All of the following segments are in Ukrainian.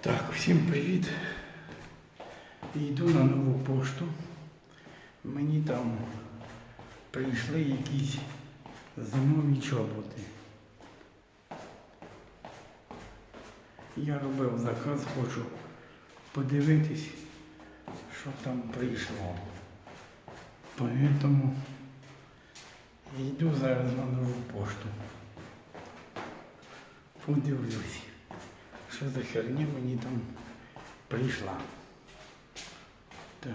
Так, всім привіт. Йду на нову пошту. Мені там прийшли якісь зимові чоботи. Я робив заказ, хочу подивитись, що там прийшло. Поэтому йду зараз на нову пошту. Подивлюсь, що за херня мені там прийшла. Так.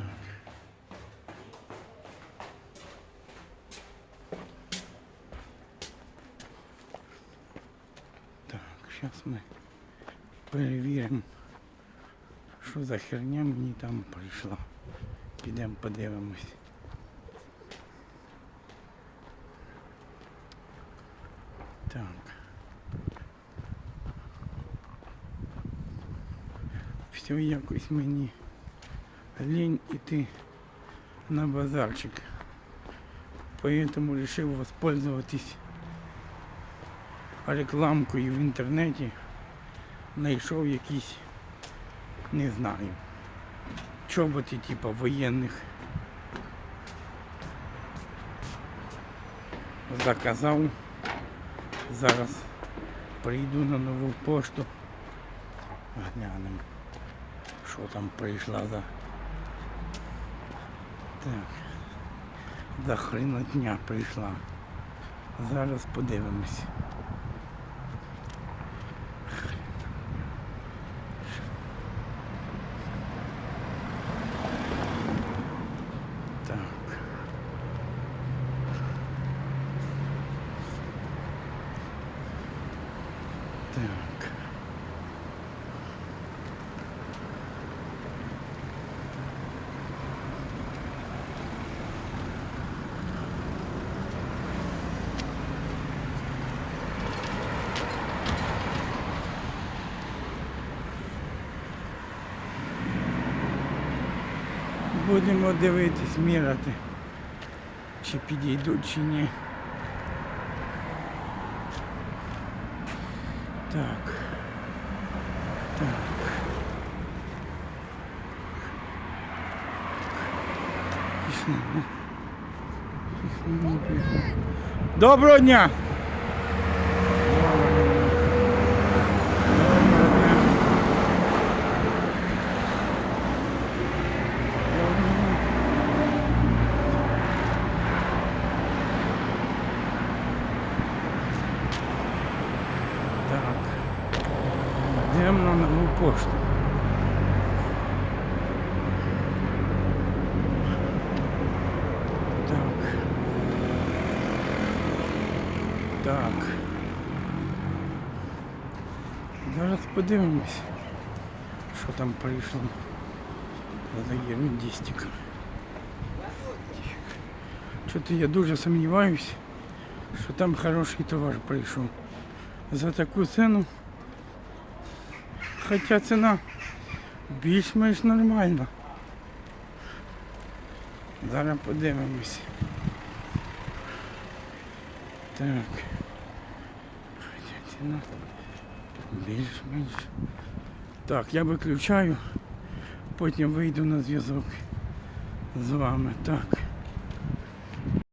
Так, зараз ми перевіримо, що за херня мені там прийшла. Підемо подивимось. Так. Все якось мені лень іти на базарчик. Поэтому решил воспользоваться рекламкою в інтернеті. Знайшов якісь, не знаю, чоботи типа воєнних. Заказав. Зараз прийду на нову пошту. Глянемо, що там прийшла за. Так. За хренотня прийшла. Зараз подивимось. Так. Будемо дивитись, міряти, чи підійдуть, чи ні. Так. Так. Пішли, ну. Ну. Доброго дня! Доброго дня. Доброго дня. Так. Йдемо пошту. Так. Так. Зараз подивимось, що там прийшло за ерундистик. Що-то я дуже сумніваюсь, що там хороший товар прийшов. За таку ціну. Хоча ціна більш-менш нормальна. Зараз подивимось. Так. Хоча ціна більш-менш. Так, я виключаю, потім вийду на зв'язок з вами. Так.